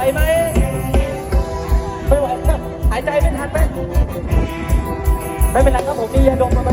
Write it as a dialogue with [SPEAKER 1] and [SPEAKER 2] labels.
[SPEAKER 1] วไหมไม่ไหวครับหายใจไม่ทันไหมไม่เป็นไรครับผมมียาดมมา